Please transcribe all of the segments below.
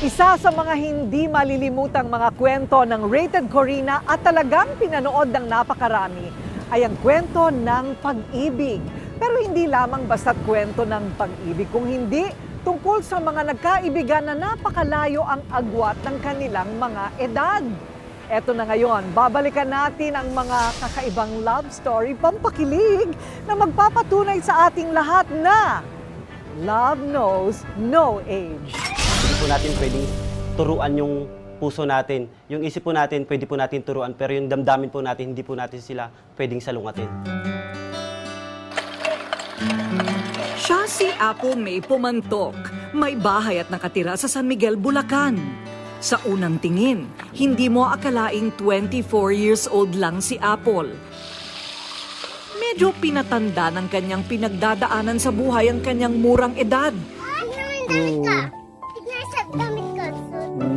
Isa sa mga hindi malilimutang mga kwento ng Rated Corina at talagang pinanood ng napakarami ay ang kwento ng pag-ibig. Pero hindi lamang basta't kwento ng pag-ibig, kung hindi tungkol sa mga nagkaibigan na napakalayo ang agwat ng kanilang mga edad. Eto na ngayon, babalikan natin ang mga kakaibang love story pampakilig na magpapatunay sa ating lahat na love knows no age. Po natin pwedeng turuan yung puso natin. Yung isip po natin, pwede po natin turuan. Pero yung damdamin po natin, hindi po natin sila pwedeng salungatin. Siya si Apple May Pumantok. May bahay at nakatira sa San Miguel, Bulacan. Sa unang tingin, hindi mo akalaing 24 years old lang si Apple. Medyo pinatanda ng kanyang pinagdadaanan sa buhay ang kanyang murang edad. Ka.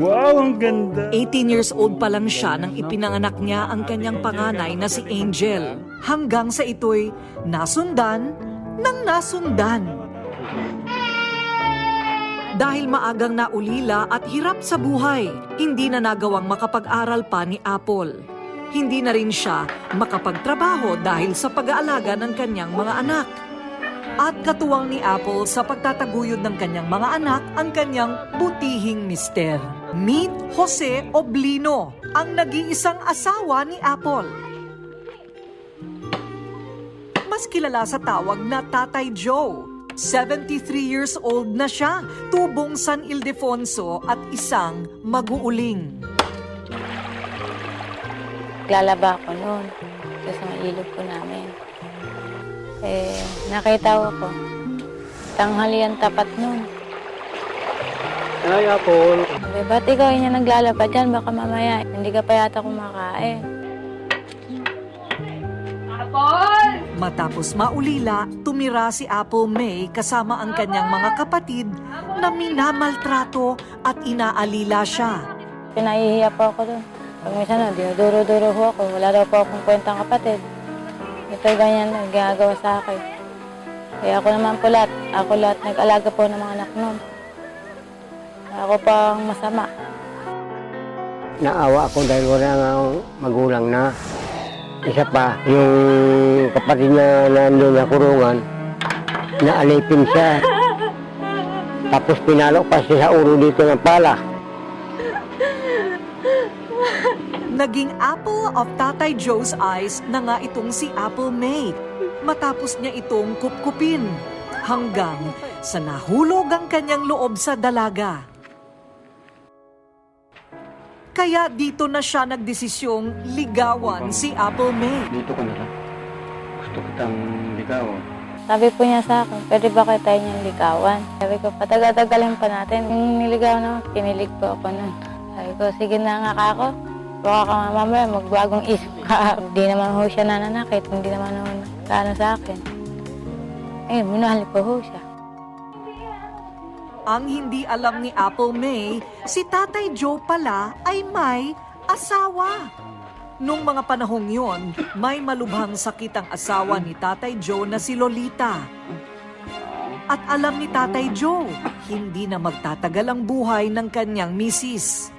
Wow, ang ganda. 18 years old pa lang siya nang ipinanganak niya ang kanyang panganay na si Angel. Hanggang sa ito'y nasundan ng nasundan. Dahil maagang naulila at hirap sa buhay, hindi na nagawang makapag-aral pa ni Apple. Hindi na rin siya makapagtrabaho dahil sa pag-aalaga ng kanyang mga anak. At katuwang ni Apple sa pagtataguyod ng kanyang mga anak ang kanyang butihing mister. Meet Jose Oblino, ang nag-iisang asawa ni Apple. Mas kilala sa tawag na Tatay Joe. 73 years old na siya, tubong San Ildefonso at isang mag-uuling. Naglalaba ako noon sa mga ilog po namin. Eh, nakita ko ko. Tanghalian tapat noon. Ay, Apple. Sabi, ba't ikaw yung naglalaba dyan? Baka mamaya, hindi ka pa yata kumakain. Matapos maulila, tumira si Apple May kasama ang kanyang mga kapatid na minamaltrato at inaalila siya. Pinahihiya po ako doon. Pag minsan na, dinuduro-duro ho ako. Wala daw po akong kwentang kapatid. Ito ganyan na ginagawa sa akin. Kaya ako naman po lahat. Ako lahat nag-alaga po ng mga anak noon. Ako pa ang masama. naawa ako dahil wala nga magulang na. Isa pa, yung kapatid na nandun na kurungan, naalipin siya. Tapos pinalo pa siya sa ulo dito ng pala. Naging apple of Tatay Joe's eyes na nga itong si Apple May. Matapos niya itong kupkupin hanggang sa nahulog ang kanyang loob sa dalaga. Kaya dito na siya nagdesisyong ligawan si Apple May. Dito ka na lang. Gusto kitang ligawan. Sabi po niya sa akin, pwede ba kayo tayo niyang ligawan? Sabi ko, patagal-tagalin pa natin. Yung niligaw na, kinilig po ako nun. Sabi ko, sige na nga ka ako. Baka ka mamaya, magbagong isip ka. Hindi naman ho siya nananakit, hindi naman ho kaano sa akin. Eh, minahal ko ho siya. Ang hindi alam ni Apple May, si Tatay Joe pala ay may asawa. Nung mga panahong yon, may malubhang sakit ang asawa ni Tatay Joe na si Lolita. At alam ni Tatay Joe, hindi na magtatagal ang buhay ng kanyang misis.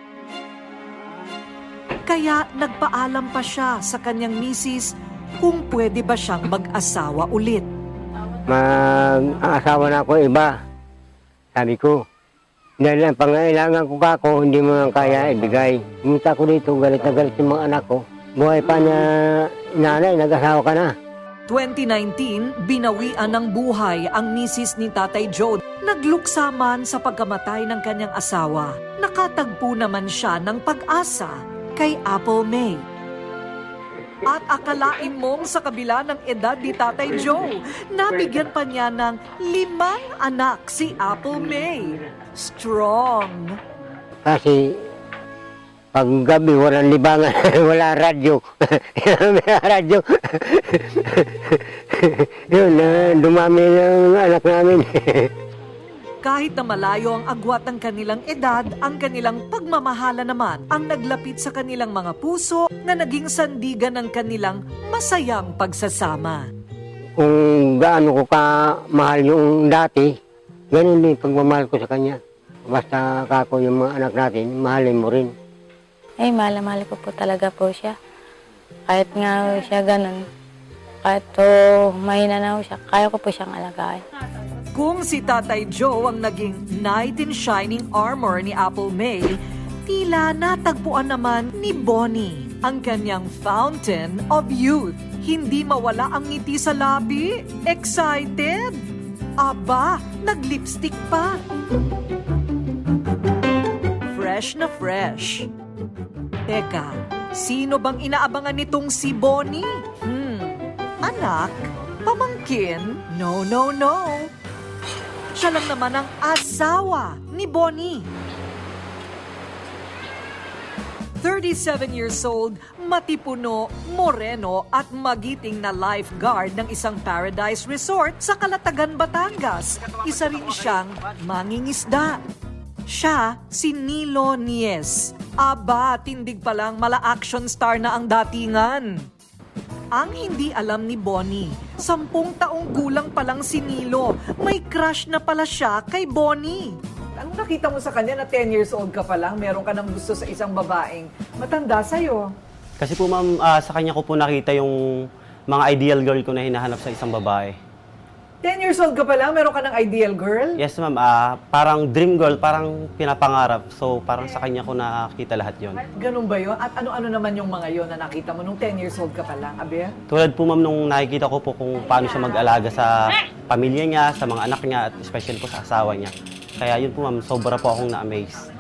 Kaya nagpaalam pa siya sa kanyang misis kung pwede ba siyang mag-asawa ulit. Mag-aasawa na ako iba. Sabi ko, dahil ang pangailangan ko kako, hindi mo lang kaya ibigay. Umita ko dito, galit na galit yung mga anak ko. Buhay pa niya, nanay, nag-asawa ka na. 2019, binawian ng buhay ang misis ni Tatay Joe. Nagluksa man sa pagkamatay ng kanyang asawa. Nakatagpo naman siya ng pag-asa kay Apple May. At akalain mong sa kabila ng edad ni Tatay Joe, nabigyan pa niya ng limang anak si Apple May. Strong. Kasi pag gabi walang libangan, wala radyo. May radyo. Yun, uh, dumami ng anak namin. Kahit na malayo ang agwat ng kanilang edad, ang kanilang pagmamahala naman ang naglapit sa kanilang mga puso na naging sandigan ng kanilang masayang pagsasama. Kung gaano ko ka mahal yung dati, ganun din pagmamahal ko sa kanya. Basta kako yung mga anak natin, mahalin mo rin. Eh, mahal na mahal ko po talaga po siya. Kahit nga siya ganun, kahit po mahina na siya, kaya ko po siyang alagaan. Kung si Tatay Joe ang naging knight in shining armor ni Apple May, tila natagpuan naman ni Bonnie ang kanyang fountain of youth. Hindi mawala ang ngiti sa labi. Excited? Aba, nag-lipstick pa. Fresh na fresh. Teka, sino bang inaabangan nitong si Bonnie? Hmm, anak? Pamangkin? No, no, no. Siya lang naman ang asawa ni Bonnie. 37 years old, matipuno, moreno at magiting na lifeguard ng isang paradise resort sa Kalatagan, Batangas. Isa rin siyang mangingisda. Siya si Nilo Nies. Aba, tindig palang mala action star na ang datingan. Ang hindi alam ni Bonnie, sampung taong gulang pa lang si Nilo. May crush na pala siya kay Bonnie. Anong nakita mo sa kanya na 10 years old ka pa lang, meron ka ng gusto sa isang babaeng matanda sa'yo? Kasi po ma'am, ah, sa kanya ko po nakita yung mga ideal girl ko na hinahanap sa isang babae. 10 years old ka pa lang, meron ka ng ideal girl? Yes ma'am, ah, parang dream girl, parang pinapangarap. So parang sa kanya ko nakita lahat yon. Ganun ba yun? At ano-ano naman yung mga yon na nakita mo nung 10 years old ka pa lang, Abe? Tulad po ma'am nung nakikita ko po kung paano siya mag-alaga sa pamilya niya, sa mga anak niya, at especially po sa asawa niya. Kaya yun po ma'am, sobra po akong na-amaze.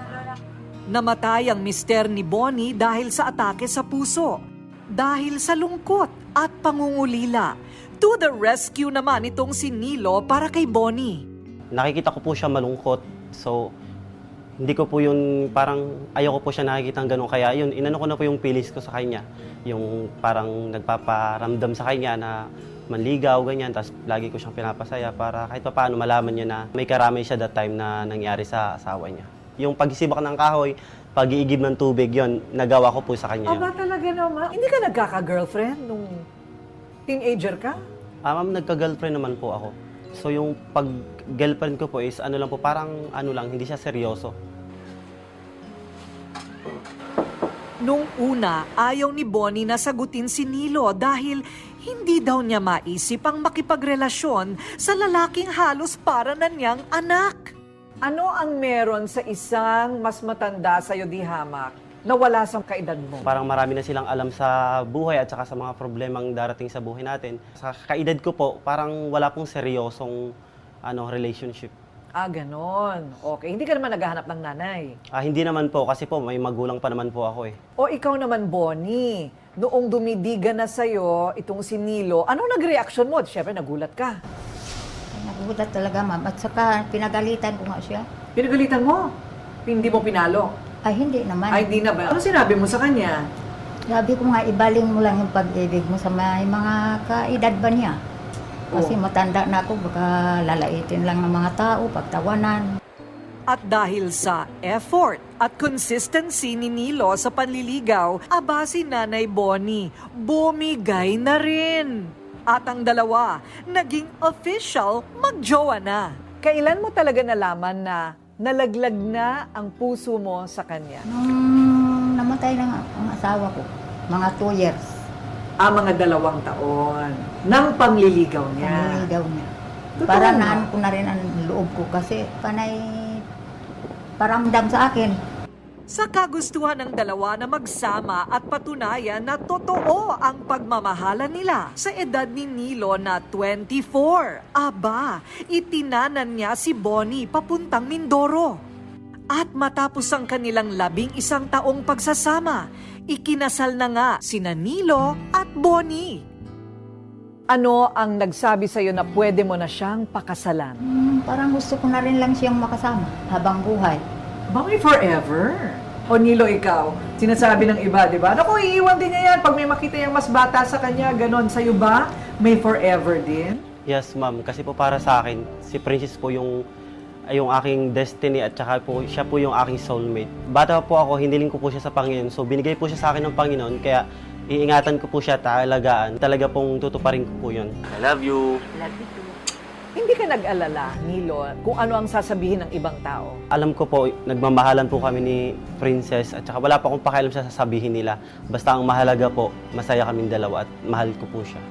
Namatay ang mister ni Bonnie dahil sa atake sa puso. Dahil sa lungkot at pangungulila. To the rescue naman itong si Nilo para kay Bonnie. Nakikita ko po siya malungkot. So, hindi ko po yun, parang ayaw ko po siya nakikita ng ganun. Kaya yun, inano ko na po yung feelings ko sa kanya. Yung parang nagpaparamdam sa kanya na manligaw, ganyan. Tapos lagi ko siyang pinapasaya para kahit pa paano malaman niya na may karamay siya that time na nangyari sa asawa niya. Yung pagsibak ng kahoy, pag-iigib ng tubig, yon nagawa ko po sa kanya yun. Aba talaga naman. Hindi ka nagkaka-girlfriend nung teenager ka? Ah, ma'am, nagka-girlfriend naman po ako. So yung pag-girlfriend ko po is ano lang po, parang ano lang, hindi siya seryoso. Nung una, ayaw ni Bonnie na sagutin si Nilo dahil hindi daw niya maisip ang makipagrelasyon sa lalaking halos para na niyang anak. Ano ang meron sa isang mas matanda sa'yo di hamak na wala sa kaedad mo? Parang marami na silang alam sa buhay at saka sa mga problemang darating sa buhay natin. Sa kaedad ko po, parang wala pong seryosong ano, relationship. Ah, ganon. Okay. Hindi ka naman naghahanap ng nanay. Ah, hindi naman po kasi po may magulang pa naman po ako eh. O ikaw naman, Bonnie, noong dumidiga na sa'yo itong si Nilo, anong nag-reaction mo? Siyempre, nagulat ka. Nagulat talaga, ma'am. At saka, pinagalitan ko nga siya. Pinagalitan mo. Hindi mo pinalo. Ay, hindi naman. Ay, di na ba? Ano sinabi mo sa kanya? Sabi ko nga, ibaling mo lang yung pag-ibig mo sa may mga kaedad ba niya. Kasi Oo. matanda na ako, baka lalaitin lang ng mga tao, pagtawanan. At dahil sa effort at consistency ni Nilo sa panliligaw, aba si Nanay Bonnie, bumigay na rin. At ang dalawa, naging official magjowa na. Kailan mo talaga nalaman na nalaglag na ang puso mo sa kanya? Nung namatay na nga ang asawa ko, mga two years, Ah, mga dalawang taon ng pangliligaw niya. panliligaw niya. Totoo Para nga. naan ko na rin ang loob ko kasi panay paramdam sa akin. Sa kagustuhan ng dalawa na magsama at patunayan na totoo ang pagmamahalan nila sa edad ni Nilo na 24. Aba, itinanan niya si Bonnie papuntang Mindoro. At matapos ang kanilang labing isang taong pagsasama, ikinasal na nga sina Nilo at Bonnie. Ano ang nagsabi sa'yo na pwede mo na siyang pakasalan? Hmm, parang gusto ko na rin lang siyang makasama habang buhay. Bakit forever? O Nilo, ikaw, sinasabi ng iba, di ba? Naku, iiwan din niya yan pag may makita yung mas bata sa kanya, ganon. Sa'yo ba, may forever din? Yes, ma'am. Kasi po para sa akin, si Princess po yung yung aking destiny at saka po siya po yung aking soulmate. Bata po ako, hiniling ko po siya sa Panginoon. So binigay po siya sa akin ng Panginoon kaya iingatan ko po siya, taalagaan. Talaga pong tutuparin ko po yun. I love you. Hindi ka nag-alala, Nilo, kung ano ang sasabihin ng ibang tao. Alam ko po, nagmamahalan po kami ni Princess at saka wala pa akong pakialam sa sasabihin nila. Basta ang mahalaga po, masaya kaming dalawa at mahal ko po siya.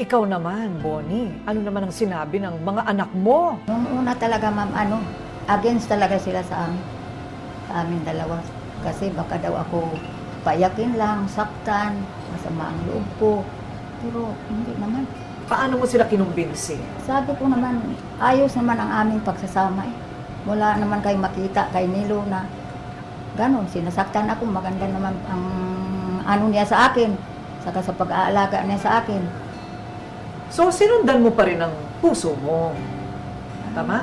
Ikaw naman, Bonnie, ano naman ang sinabi ng mga anak mo? Nung una talaga, ma'am, ano, against talaga sila sa amin. Sa amin dalawa. Kasi baka daw ako payakin lang, saktan, masama ang loob ko. Pero hindi naman. Paano mo sila kinumbinsi? Sabi ko naman, ayos naman ang aming pagsasama eh. Wala naman kayo makita kay Nilo na ganon, sinasaktan ako, maganda naman ang ano niya sa akin, saka sa pag-aalaga niya sa akin. So, sinundan mo pa rin ang puso mo. Tama?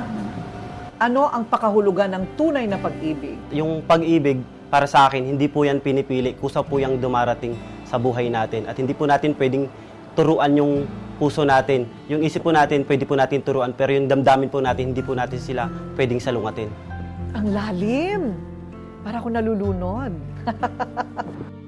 Ano ang pakahulugan ng tunay na pag-ibig? Yung pag-ibig, para sa akin, hindi po yan pinipili. Kusa po yung dumarating sa buhay natin. At hindi po natin pwedeng turuan yung puso natin. Yung isip po natin, pwede po natin turuan. Pero yung damdamin po natin, hindi po natin sila pwedeng salungatin. Ang lalim. Para ako nalulunod.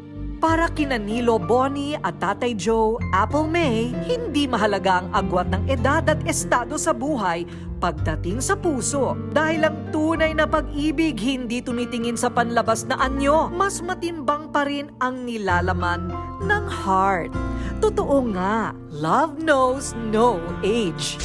Para kina Nilo Bonnie at Tatay Joe, Apple May, hindi mahalaga ang agwat ng edad at estado sa buhay pagdating sa puso. Dahil ang tunay na pag-ibig hindi tumitingin sa panlabas na anyo, mas matimbang pa rin ang nilalaman ng heart. Totoo nga, love knows no age.